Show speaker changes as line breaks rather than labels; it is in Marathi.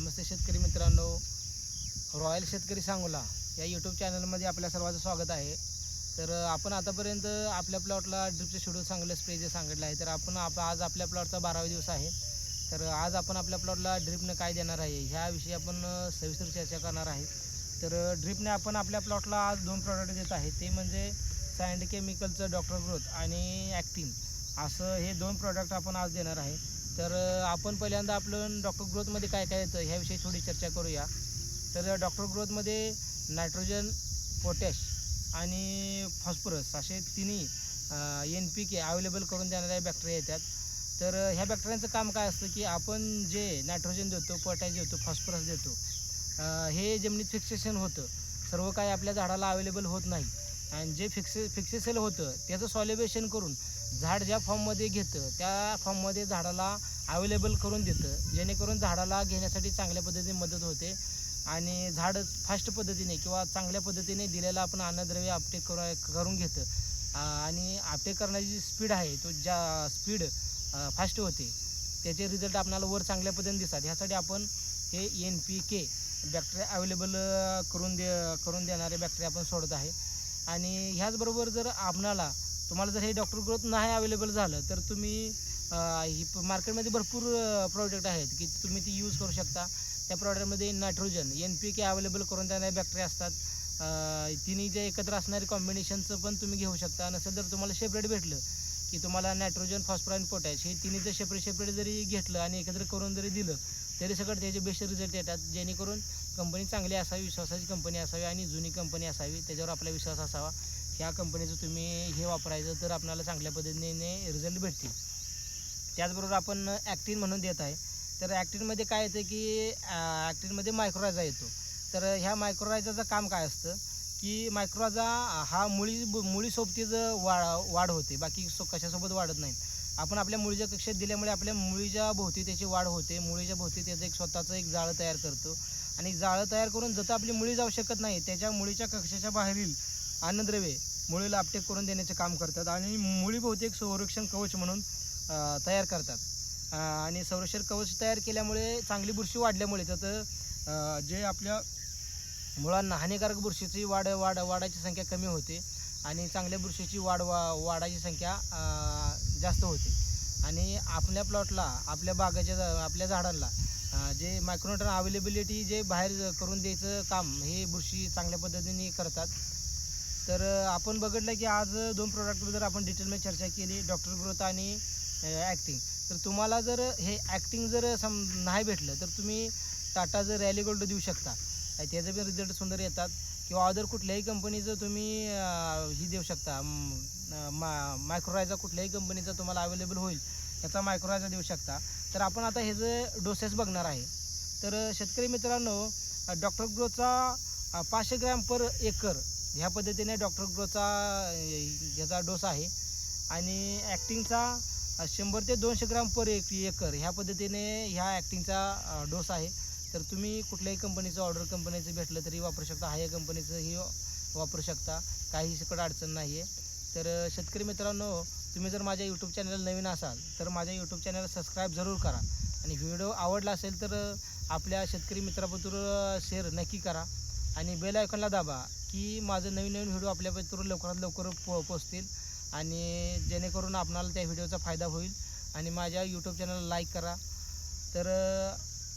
नमस्ते शेतकरी मित्रांनो. रॉयल शेतकरी सांगोला या यूट्यूब चॅनलमध्ये आपल्या सर्वांचं स्वागत आहे. तर आपण आतापर्यंत आपल्या प्लॉटला ड्रिपचे शेड्यूल चांगलं स्प्रेचे सांगितलं आहे तर आपण आप आज आपल्या प्लॉटचा बारावा दिवस आहे. तर आज आपण आपल्या प्लॉटला ड्रिपनं काय देणार आहे ह्याविषयी आपण सविस्तर चर्चा करणार आहे. तर ड्रिपने आपण आपल्या प्लॉटला आज दोन प्रॉडक्ट देत आहे. ते म्हणजे सँड केमिकलचं डॉक्टर ग्रोथ आणि ॲक्टिन असं हे दोन प्रॉडक्ट आपण आज देणार आहे. तर आपण पहिल्यांदा आपलं डॉक्टर ग्रोथमध्ये काय काय येतं ह्याविषयी थोडी चर्चा करूया. तर डॉक्टर ग्रोथमध्ये नायट्रोजन पोटॅश आणि फॉस्फरस असे तिन्ही एन पी के अवेलेबल करून देणाऱ्या बॅक्टेरिया येतात. तर ह्या बॅक्टेरियांचं काम काय असतं की आपण जे नायट्रोजन देतो पोटॅश देतो फॉस्फरस देतो हे जमिनीत फिक्सेशन होतं. सर्व काही आपल्या झाडाला अवेलेबल होत नाही. आणि जे फिक्से फिक्सेसेल होतं त्याचं सॉल्युबेशन करून झाड ज्या फॉर्ममध्ये घेतं त्या फॉर्ममध्ये झाडाला अवेलेबल करून देतं. जेणेकरून झाडाला घेण्यासाठी चांगल्या पद्धतीने मदत होते. आणि झाड फास्ट पद्धतीने किंवा चांगल्या पद्धतीने दिलेलं आपण अन्नद्रव्य आपटेक करू करून घेतं. आणि आपटेक करण्याची जी स्पीड आहे तो ज्या स्पीड फास्ट होते त्याचे रिझल्ट आपल्याला वर चांगल्या पद्धतीने दिसतात. ह्यासाठी आपण हे N P K bacteria available करून दे करून देणारे बॅक्टेरिया आपण सोडत आहे. आणि ह्याचबरोबर जर आपणाला तुम्हाला जर हे डॉक्टर ग्रोथ नाही अवेलेबल झालं तर तुम्ही ही मार्केटमध्ये भरपूर प्रॉडक्ट आहेत की तुम्ही ती यूज करू शकता. त्या प्रॉडक्टमध्ये nitrogen N P K available करून देणारे बॅक्टेरिया असतात. तिन्ही जे एकत्र असणारे कॉम्बिनेशनचं पण तुम्ही घेऊ शकता. नसेल तर तुम्हाला सेपरेट भेटलं की तुम्हाला नायट्रोजन फॉस्फर आणि पोटॅश हे तिन्ही जर सेपरेट सेपरेट जरी घेतलं आणि एकत्र करून जरी दिलं तरी सगळं त्याचे बेस्ट रिझल्ट येतात. जेणेकरून कंपनी चांगली असावी विश्वासाची कंपनी असावी आणि जुनी कंपनी असावी त्याच्यावर आपला विश्वास असावा. ह्या कंपनीचं तुम्ही हे वापरायचं तर आपल्याला चांगल्या पद्धतीने रिझल्ट भेटतील. त्याचबरोबर आपण ॲक्टिन म्हणून देत आहे. तर ॲक्टिनमध्ये काय येतं की ॲक्टिनमध्ये मायक्रोरायझा येतो. तर ह्या मायक्रोरायझाचं काम काय असतं की मायक्रोरायझा हा मुळी मुळी सोबतीच वा वाढ होते. बाकी सो कशासोबत वाढत नाहीत. आपण आपल्या मुळीच्या कक्षेत दिल्यामुळे आपल्या मुळीच्या भोवती त्याची वाढ होते. मुळीच्या भोवती त्याचं एक स्वतःचं एक जाळं तयार करतो. आणि जाळं तयार करून जसं आपली मुळी जाऊ शकत नाही त्याच्या मुळीच्या कक्षाच्या बाहेरील अन्नद्रव्ये मुळीला आपटेक करून देण्याचे काम करतात आणि मुळीभोवती एक संरक्षण कवच म्हणून तयार करतात. आणि संरक्षण कवच तयार केल्यामुळे चांगली बुरशी वाढल्यामुळे तर जे आपल्या मुळांना हानिकारक बुरशीची वाढ वाढ वाढायची संख्या कमी होते. आणि चांगल्या बुरशीची वाढ वा वाढायची संख्या जास्त होते. आणि आपल्या प्लॉटला आपल्या बागेच्या आपल्या झाडांना जे मायक्रोन्यूट्रन अवेलेबिलिटी जे बाहेर करून द्यायचं काम हे बुरशी चांगल्या पद्धतीने करतात. तर आपण बघितलं की आज दोन प्रोडक्टबद्दल आपण डिटेलमध्ये चर्चा केली डॉक्टर ग्रोथ आणि ॲक्टिंग तर तुम्हाला जर हे ॲक्टिंग जर सम नाही भेटलं तर तुम्ही टाटा जर रॅली गोल्ड देऊ शकता. त्याचे पण रिझल्ट सुंदर येतात. किंवा अदर कुठल्याही कंपनीचं तुम्ही ही देऊ शकता. मा मायक्रोरायझा कुठल्याही कंपनीचा तुम्हाला अवेलेबल होईल याचा मायक्रोरायझा देऊ शकता. तर आपण आता हे जे डोसेस बघणार आहे तर शेतकरी मित्रांनो डॉक्टर ग्रोचा पाचशे ग्रॅम पर एकर ह्या पद्धतीने डॉक्टर ग्रोचा ह्याचा डोस आहे. आणि ॲक्टिंगचा शंभर ते दोनशे ग्राम पर एक एकर ह्या पद्धतीने ह्या ॲक्टिंगचा डोस आहे. तर तुम्ही कुठल्याही कंपनीचं ऑर्डर कंपनीचं भेटलं तरी वापरू शकता. हाय कंपनीचंही वापरू शकता. काही सकट अडचण नाही आहे तर शेतकरी मित्रांनो तुम्ही जर माझ्या यूट्यूब चॅनल नवीन असाल तर माझ्या यूट्यूब चॅनल सबस्क्राईब जरूर करा. आणि व्हिडिओ आवडला असेल तर आपल्या शेतकरी मित्राबरोबर शेअर नक्की करा. आणि बेल आयकॉनला दाबा की माझं नवीन नवीन व्हिडिओ आपल्याबरोबर लवकरात लवकर पो पोचतील. आणि जेणेकरून आपणाला त्या व्हिडिओचा फायदा होईल. आणि माझ्या यूट्यूब चॅनलला लाईक करा. तर